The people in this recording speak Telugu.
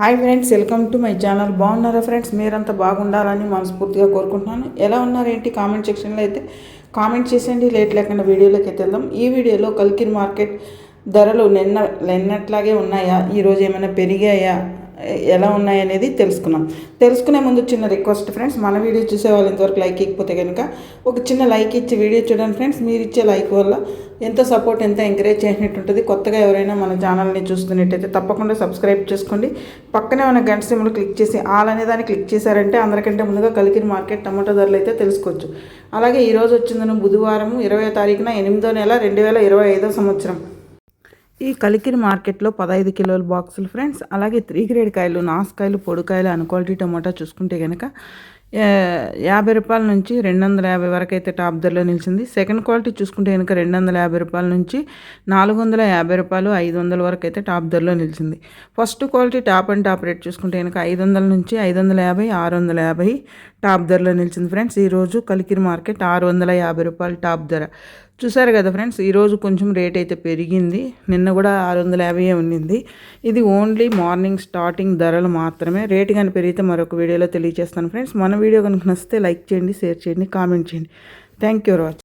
Hi friends welcome to my channel బాగున్నారా ఫ్రెండ్స్ మీరంతా బాగుండాలని మనస్ఫూర్తిగా కోరుకుంటున్నాను. ఎలా ఉన్నారేంటి? కామెంట్ సెక్షన్లో అయితే కామెంట్ చేసేయండి. లేట్ లేకుండా వీడియోలోకి అయితే వెళ్దాం. ఈ వీడియోలో కల్కిర్ మార్కెట్ ధరలు నిన్న నిన్నట్లాగే ఉన్నాయా? ఈరోజు ఏమైనా పెరిగాయా? ఎలా ఉన్నాయనేది తెలుసుకున్నాం. తెలుసుకునే ముందు చిన్న రిక్వెస్ట్ ఫ్రెండ్స్ మన వీడియో చూసే వాళ్ళు ఇంతవరకు లైక్ ఇకపోతే కనుక ఒక చిన్న లైక్ ఇచ్చి వీడియో చూడండి ఫ్రెండ్స్ మీరు ఇచ్చే లైక్ వల్ల ఎంత సపోర్ట్ ఎంత ఎంకరేజ్ చేసినట్టు ఉంటుంది. కొత్తగా ఎవరైనా మన ఛానల్ని చూస్తున్నట్టయితే తప్పకుండా సబ్స్క్రైబ్ చేసుకోండి. పక్కనే ఉన్న గంట సిమ్లు క్లిక్ చేసి ఆల్ అనే దాన్ని క్లిక్ చేశారంటే అందరికంటే ముందుగా కలికిరి మార్కెట్ టమాటో ధరలు అయితే తెలుసుకోవచ్చు. అలాగే ఈరోజు వచ్చిందను బుధవారం ఇరవై తారీఖున ఎనిమిదో నెల రెండు వేల ఇరవై ఐదో సంవత్సరం. ఈ కలికిరి మార్కెట్లో పదహైదు కిలోల బాక్సులు ఫ్రెండ్స్. అలాగే త్రీ గ్రేడ్ కాయలు నాసుకాయలు పొడికాయలు అన్ క్వాలిటీ టమాటా చూసుకుంటే కనుక యాభై రూపాయల నుంచి రెండు వందల యాభై వరకు అయితే టాప్ ధరలో నిలిచింది. సెకండ్ క్వాలిటీ చూసుకుంటే కనుక రెండు వందల యాభై రూపాయల నుంచి నాలుగు వందల యాభై రూపాయలు ఐదు వందల వరకు అయితే టాప్ ధరలో నిలిచింది. First quality top and top rate చూసుకుంటే కనుక ఐదు వందల నుంచి ఐదు వందల యాభై ఆరు వందల యాభై టాప్ ధరలో నిలిచింది ఫ్రెండ్స్. ఈరోజు కలికిరి మార్కెట్ ఆరు వందల యాభై రూపాయలు టాప్ ధర. చూసారు కదా ఫ్రెండ్స్ ఈరోజు కొంచెం రేట్ అయితే పెరిగింది. నిన్న కూడా ఆరు వందల యాభై ఉండింది ఇది ఓన్లీ మార్నింగ్ స్టార్టింగ్ ధరలు మాత్రమే. రేటు కానీ పెరిగితే మరొక వీడియోలో తెలియజేస్తాను ఫ్రెండ్స్. మన వీడియో కనుక నచ్చితే లైక్ చేయండి షేర్ చేయండి కామెంట్ చేయండి. Thank you for watching.